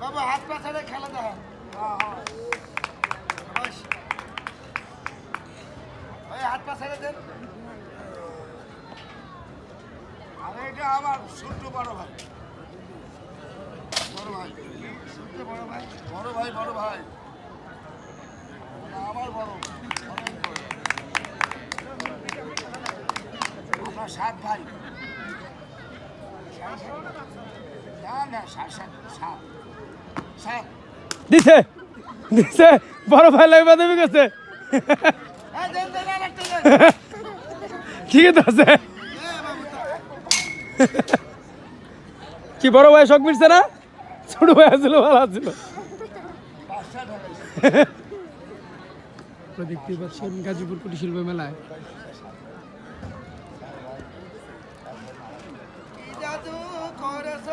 বাবা, হাত পা ছেড়ে খেলা দেখা। ওই হাত পা ছেড়ে দেন। আরে, এটা আমার ছোট্ট বড় ভাই। বড় ভাই। ছোট্ট বড় ভাই বড় ভাই বড় ভাই না, আমার বড় অনেক বড়। আমরা সাত ভাই। দিছে। দিছে। বড় ভাই লাগবে দেবে গেছে ঠিকই তো আছে। কি বড় ভাই শখ মিটছে না? ছোট ভাই আছিল ভালো ঢাকাইছে। দেখতে পাচ্ছেন গাজীপুর কুটির শিল্প মেলায় কি জাদু করেছ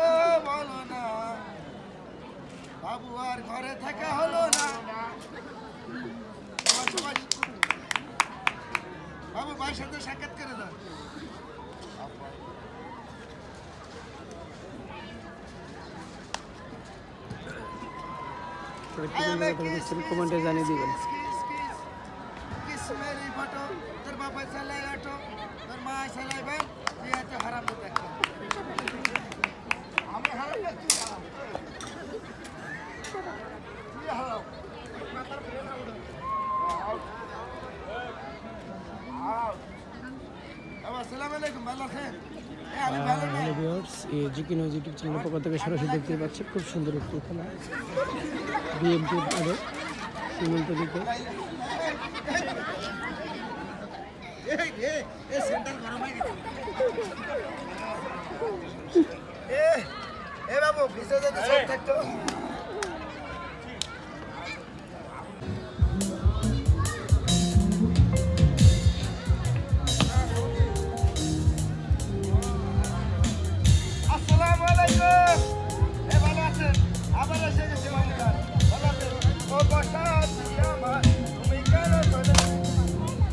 বলো না বাবু আর ঘরে থাকা হলো না। বাবু ভাইয়ের সাথে সাক্ষাৎ করে দাও। কমেন্টে জানিয়ে দিবেন। তোর বাবা চালাই অটো তোর মা চালাই জিকি নিউজ ইউটিউব চ্যানেলের পক্ষ থেকে সরাসরি দেখতে পাচ্ছেন খুব সুন্দর একটি খেলা বিএমপির আগে সীমান্ত দিকে। এ, বাবু, ভিজে যদি সব থাকতো। Evaluación. Evaluación de semana.